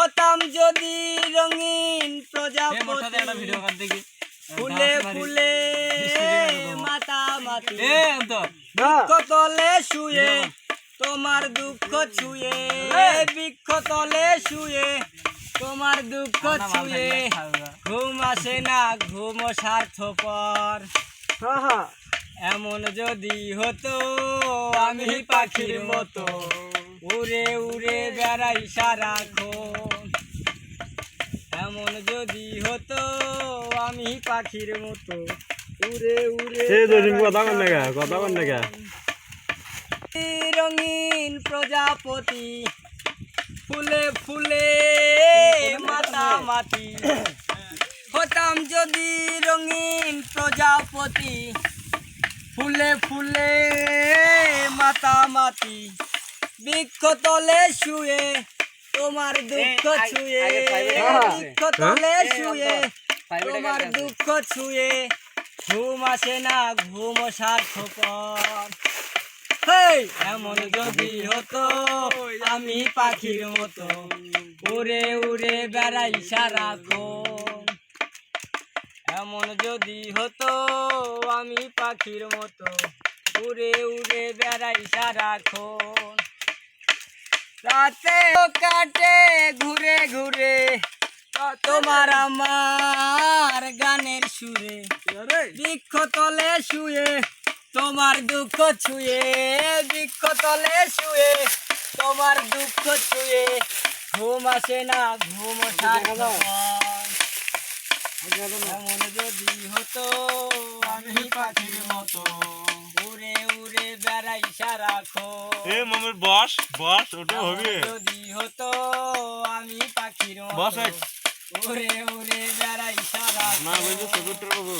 হতাম যদি রঙিন প্রজাপতি। ফুলে ফুলে মাতা মাতি তলে শুয়ে তোমার দুঃখ ছুঁয়ে। বৃক্ষ তলে শুয়ে তোমার দুঃখ ছুঁয়ে। ঘুম আসে না ঘুম স্বার্থপর। এমন যদি হতো আমি পাখির মতো। উড়ে উড়ে বেড়াই সারাক্ষণ এমন যদি হতো আমি পাখির মতো। উড়ে উড়ে কথা কন না কথা কন না রঙিন প্রজাপতি ফুলে ফুলে মাতা মাতি। হতাম যদি রঙিন প্রজাপতি ফুলে ফুলে মাতা মাতি। বৃক্ষ তলে শুয়ে তোমার দুঃখ ছুঁয়ে দুঃখ তলে শুয়ে তোমার দুঃখ ছুঁয়ে ঘুম আসে না ঘুম সার্থকর হেই, এমন যদি হতো আমি পাখির মতো উড়ে উড়ে বেড়াই সারাক্ষণ। এমন যদি হতো আমি পাখির মতো উড়ে উড়ে বেড়াই সারাক্ষণ। রাতে কাটে ঘুরে ঘুরে তোমার আমার গানের সুরে। বৃক্ষ তলে শুয়ে তোমার দুঃখ ছুঁয়ে বৃক্ষ তলে শুয়ে তোমার দুঃখ ছুঁয়ে ঘুম আসে না ঘুম সার্থক এমন যদি হতো আমি পাখির মতো উড়ে উড়ে বেড়াই সারাক্ষণ এ মামের বস বস ওটা হবে। যদি হতো আমি পাখির বস উড়ে উড়ে বেড়াই সারা না বুঝলি বাবু।